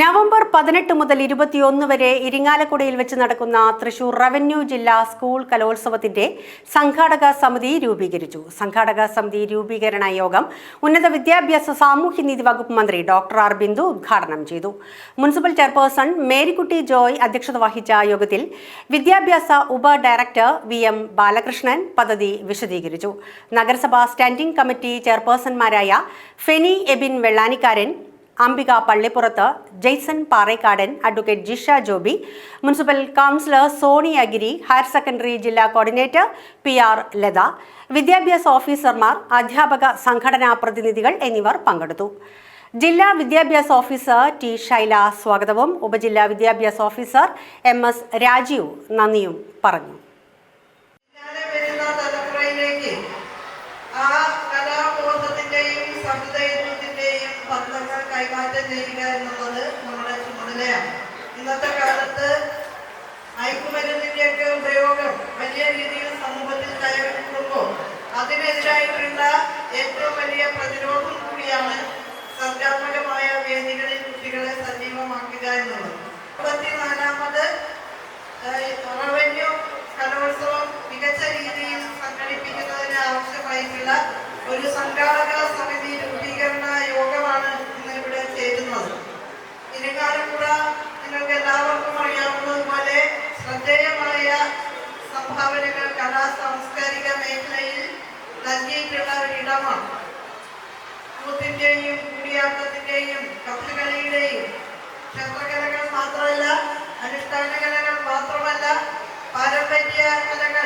November പതിനെട്ട് മുതൽ ഇരുപത്തിയൊന്ന് വരെ ഇരിങ്ങാലക്കുടയിൽ വെച്ച് നടക്കുന്ന തൃശൂർ റവന്യൂ ജില്ലാ സ്കൂൾ കലോത്സവത്തിന്റെ സംഘാടക സമിതി രൂപീകരിച്ചു. സംഘാടക സമിതി രൂപീകരണ യോഗം ഉന്നത വിദ്യാഭ്യാസ സാമൂഹ്യനീതി വകുപ്പ് മന്ത്രി ഡോക്ടർ ആർ ബിന്ദു ഉദ്ഘാടനം ചെയ്തു. മുനിസിപ്പൽ ചെയർപേഴ്സൺ മേരിക്കുട്ടി ജോയ് അധ്യക്ഷത വഹിച്ച യോഗത്തിൽ വിദ്യാഭ്യാസ ഉപ ഡയറക്ടർ വി എം ബാലകൃഷ്ണൻ പദ്ധതി വിശദീകരിച്ചു. നഗരസഭാ standing committee ചെയർപേഴ്സൺമാരായ Feni Ebin Vellanikkaran Ambika Pallippurath Jaison Parekkadan advocate Jisha Joby municipal councillor Soni Agiri higher secondary ജില്ലാ കോർഡിനേറ്റർ പി ആർ ലത വിദ്യാഭ്യാസ ഓഫീസർമാർ അധ്യാപക സംഘടനാ പ്രതിനിധികൾ എന്നിവർ പങ്കെടുത്തു. ജില്ലാ വിദ്യാഭ്യാസ ഓഫീസർ ടി ശൈല സ്വാഗതവും ഉപജില്ലാ വിദ്യാഭ്യാസ ഓഫീസർ എം എസ് രാജീവ് നന്ദിയും പറഞ്ഞു. ചെയ്യുക എന്നുള്ളത് നമ്മുടെ ചുമതലയാണ്. ഇന്നത്തെ കാലത്ത് മയക്കുമരുന്നിന്റെയൊക്കെ ഉപയോഗം വലിയ രീതിയിൽ സമൂഹത്തിൽ കയറിക്കൂടുമ്പോൾ അതിനെതിരായിട്ടുള്ള ഏറ്റവും വലിയ പ്രതിരോധം കൂടിയാണ് സർഗാത്മകമായ വേദികളിൽ കുട്ടികളെ സജീവമാക്കുക എന്നുള്ളത്. ഇരിങ്ങാലക്കുട നിങ്ങൾക്ക് എല്ലാവർക്കും അറിയാവുന്നതുപോലെ ശ്രദ്ധേയമായ സംഭാവനകൾ കലാ സാംസ്കാരിക മേഖലയിൽ നൽകിയിട്ടുള്ള ഒരിടമാണ്. കൂത്തിന്റെയും കൂടിയാട്ടത്തിന്റെയും കഥകളിയുടെയും ക്ഷേത്രകലകൾ മാത്രമല്ല അനുഷ്ഠാന കലകൾ മാത്രമല്ല പാരമ്പര്യ കലകൾ